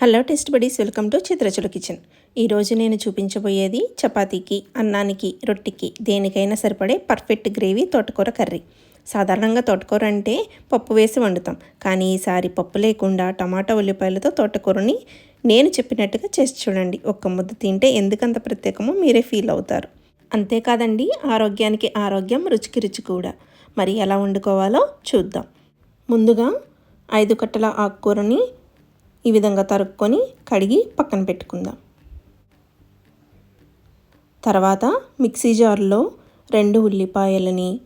Hello test buddies welcome to చిత్రచుల kitchen. ఈరోజు నేను చూపించబోయేది చపాతీకి అన్నానికి రొట్టెకి దేనికైనా సరిపడే పర్ఫెక్ట్ గ్రేవీ తోటకూర కర్రీ. సాధారణంగా తోటకూర అంటే పప్పు వేసి వండుతాం. కానీ ఈసారి పప్పు లేకుండా టమాటా ఉల్లిపాయలతో తోటకూరని నేను చెప్పినట్టుగా చేసి చూడండి. ఒక్క ముద్ద తింటే ఎందుకంత ప్రత్యేకమో మీరే ఫీల్ అవుతారు. అంతేకాదండి ఆరోగ్యానికి ఆరోగ్యం రుచికి రుచి కూడా. మరి ఎలా వండుకోవాలో చూద్దాం. ముందుగా ఐదు కట్టల ఆకుకూరని ఈ విధంగా తరుక్కొని కడిగి పక్కన పెట్టుకుందాం. తర్వాత మిక్సీ జార్లో రెండు ఉల్లిపాయలని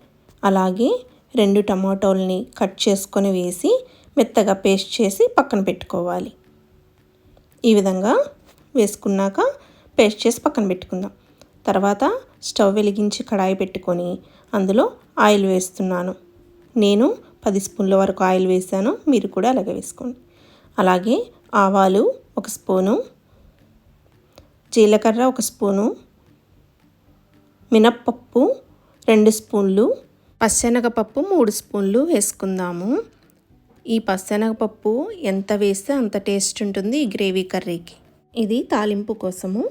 అలాగే రెండు టమాటోలని కట్ చేసుకొని వేసి మెత్తగా పేస్ట్ చేసి పక్కన పెట్టుకోవాలి. ఈ విధంగా వేసుకున్నాక పేస్ట్ చేసి పక్కన పెట్టుకుందాం. తర్వాత స్టవ్ వెలిగించి కడాయి పెట్టుకొని అందులో ఆయిల్ వేస్తున్నాను. నేను పది స్పూన్ల వరకు ఆయిల్ వేసాను మీరు కూడా అలాగే వేసుకోండి. అలాగే ఆవాలు ఒక స్పూను జీలకర్ర ఒక స్పూను మినప్పప్పు రెండు స్పూన్లు పచ్చెనగపప్పు మూడు స్పూన్లు వేసుకుందాము. ఈ పచ్చెనగపప్పు ఎంత వేస్తే అంత టేస్ట్ ఉంటుంది ఈ గ్రేవీ కర్రీకి. ఇది తాలింపు కోసము.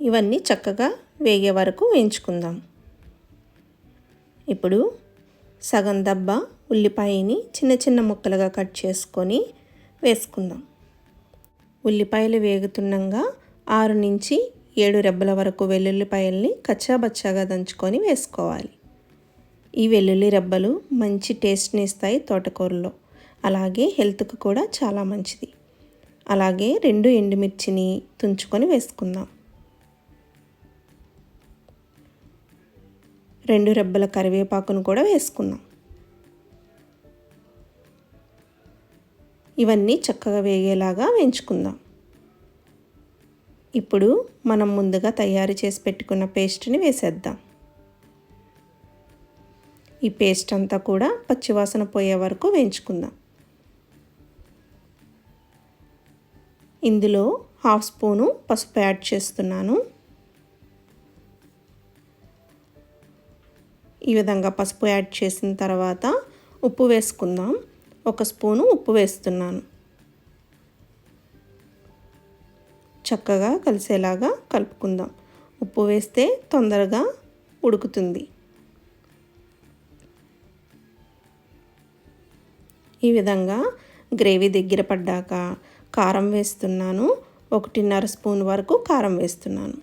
ఇవన్నీ చక్కగా వేగే వరకు వేయించుకుందాం. ఇప్పుడు సగం దబ్బ ఉల్లిపాయని చిన్న చిన్న ముక్కలుగా కట్ చేసుకొని వేసుకుందాం. ఉల్లిపాయలు వేగుతుండగా ఆరు నుంచి ఏడు రెబ్బల వరకు వెల్లుల్లిపాయల్ని కచ్చాబచ్చాగా దంచుకొని వేసుకోవాలి. ఈ వెల్లుల్లి రెబ్బలు మంచి టేస్ట్ని ఇస్తాయి తోటకూరలో అలాగే హెల్త్కు కూడా చాలా మంచిది. అలాగే రెండు ఎండుమిర్చిని తుంచుకొని వేసుకుందాం. రెండు రెబ్బల కరివేపాకును కూడా వేసుకుందాం. ఇవన్నీ చక్కగా వేగేలాగా వేయించుకుందాం. ఇప్పుడు మనం ముందుగా తయారు చేసి పెట్టుకున్న పేస్ట్ని వేసేద్దాం. ఈ పేస్ట్ అంతా కూడా పచ్చివాసన పోయే వరకు వేయించుకుందాం. ఇందులో హాఫ్ స్పూను పసుపు యాడ్ చేస్తున్నాను. ఈ విధంగా పసుపు యాడ్ చేసిన తర్వాత ఉప్పు వేసుకుందాం. ఒక స్పూను ఉప్పు వేస్తున్నాను. చక్కగా కలిసేలాగా కలుపుకుందాం. ఉప్పు వేస్తే తొందరగా ఉడుకుతుంది. ఈ విధంగా గ్రేవీ దగ్గర పడ్డాక కారం వేస్తున్నాను. ఒకటిన్నర స్పూన్ వరకు కారం వేస్తున్నాను.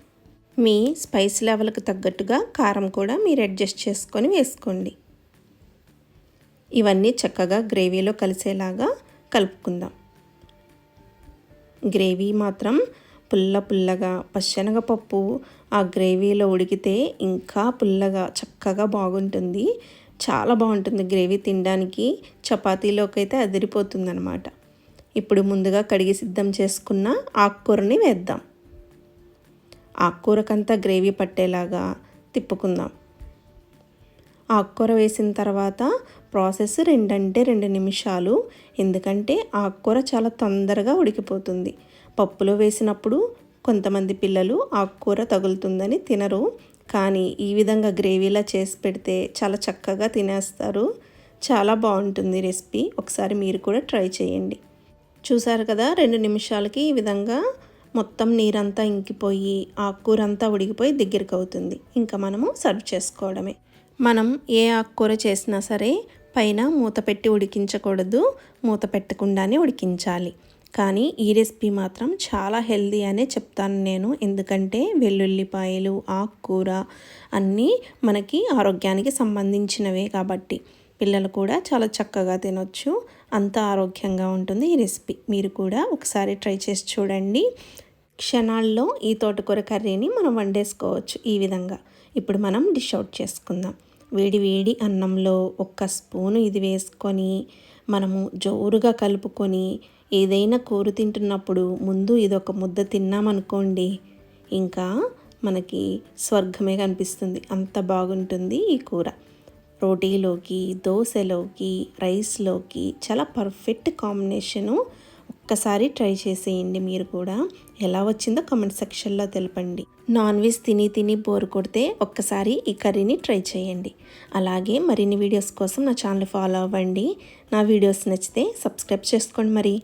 మీ స్పైస్ లెవెల్కి తగ్గట్టుగా కారం కూడా మీరు అడ్జస్ట్ చేసుకొని వేసుకోండి. ఇవన్నీ చక్కగా గ్రేవీలో కలిసేలాగా కలుపుకుందాం. గ్రేవీ మాత్రం పుల్ల పుల్లగా పచ్చనగపప్పు ఆ గ్రేవీలో ఉడికితే ఇంకా పుల్లగా చక్కగా బాగుంటుంది. చాలా బాగుంటుంది గ్రేవీ తినడానికి. చపాతీలోకి అయితే అదిరిపోతుందనమాట ఇప్పుడు ముందుగా కడిగి సిద్ధం చేసుకున్న ఆకుకూరని వేద్దాం. ఆకుకూరకంతా గ్రేవీ పట్టేలాగా తిప్పుకుందాం. ఆకుకూర వేసిన తర్వాత ప్రాసెస్ రెండంటే రెండు నిమిషాలు. ఎందుకంటే ఆకుకూర చాలా తొందరగా ఉడికిపోతుంది. పప్పులో వేసినప్పుడు కొంతమంది పిల్లలు ఆకుకూర తగులుతుందని తినరు. కానీ ఈ విధంగా గ్రేవీలా చేసి పెడితే చాలా చక్కగా తినేస్తారు. చాలా బాగుంటుంది రెసిపీ. ఒకసారి మీరు కూడా ట్రై చేయండి. చూసారు కదా రెండు నిమిషాలకి ఈ విధంగా మొత్తం నీరంతా ఇంకిపోయి ఆకుకూర అంతా ఉడికిపోయి దగ్గరికి అవుతుంది ఇంకా మనము సర్వ్ చేసుకోవడమే. మనం ఏ ఆకుకూర చేసినా సరే పైన మూత పెట్టి ఉడికించకూడదు. మూత పెట్టకుండానే ఉడికించాలి. కానీ ఈ రెసిపీ మాత్రం చాలా హెల్దీ అనే చెప్తాను నేను. ఎందుకంటే వెల్లుల్లిపాయలు ఆకుకూర అన్నీ మనకి ఆరోగ్యానికి సంబంధించినవే కాబట్టి పిల్లలు కూడా చాలా చక్కగా తినొచ్చు. అంత ఆరోగ్యంగా ఉంటుంది ఈ రెసిపీ. మీరు కూడా ఒకసారి ట్రై చేసి చూడండి. క్షణాల్లో ఈ తోటకూర కర్రీని మనం వండేసుకోవచ్చు ఈ విధంగా. ఇప్పుడు మనం డిష్ అవుట్ చేసుకుందాం. వేడి వేడి అన్నంలో ఒక్క స్పూను ఇది వేసుకొని మనము జోరుగా కలుపుకొని ఏదైనా కూర తింటున్నప్పుడు ముందు ఇది ఒక ముద్ద తిన్నామనుకోండి ఇంకా మనకి స్వర్గమే కనిపిస్తుంది. అంత బాగుంటుంది ఈ కూర. రోటీలోకి దోశలోకి రైస్లోకి చాలా పర్ఫెక్ట్ కాంబినేషను ఒక్కసారి ట్రై చేసేయండి మీరు కూడా. ఎలా వచ్చిందో కమెంట్ సెక్షన్లో తెలపండి. నాన్ వెజ్ తిని తిని బోర్ కొడితే ఒక్కసారి ఈ కర్రీని ట్రై చేయండి. అలాగే మరిన్ని వీడియోస్ కోసం నా ఛానల్ ఫాలో అవ్వండి. నా వీడియోస్ నచ్చితే సబ్స్క్రైబ్ చేసుకోండి మరి.